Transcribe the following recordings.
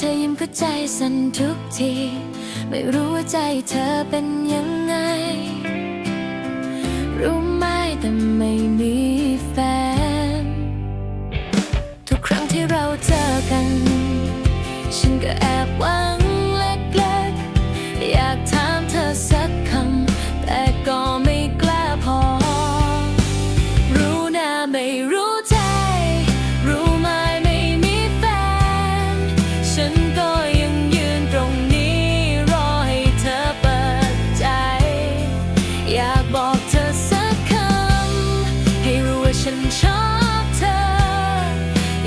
เห็นเธอยิ้มก็ใจสั่นทุกที ไม่รู้ว่าใจเธอเป็นยังไง รู้ไหมแต่ไม่มีแฟน ทุกครั้งที่เราเจอกัน ฉันก็แอบหวัง ฉันชอบเธอ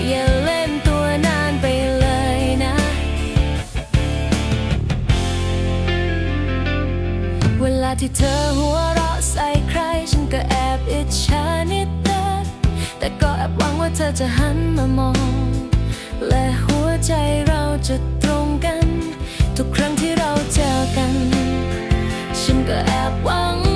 อย่าเล่นตัวนานไปเลยนะ เวลาที่เธอหัวเราะใส่ใคร ฉันก็แอบอิจฉานิดเดียวแต่ก็แอบหวังว่าเธอจะหันมามอง และหัวใจเราจะตรงกัน ทุกครั้งที่เราเจอกัน ฉันก็แอบหวัง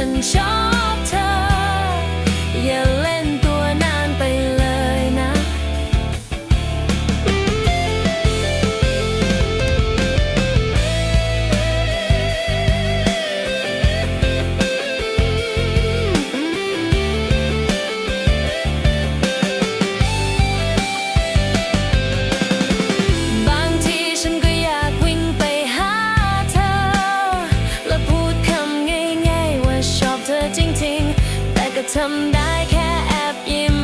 ฉันชอบเธออย่า ทำได้แค่แอบยิ้ม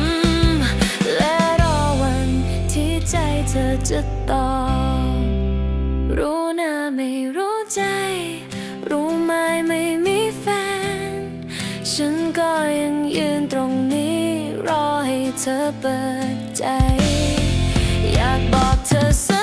และรอวันที่ใจเธอจะตอบรู้หน้าไม่รู้ใจ รู้ไหมไม่มีแฟน ฉันก็ยังยืนตรงนี้ รอให้เธอเปิดใจ อยากบอกเธอ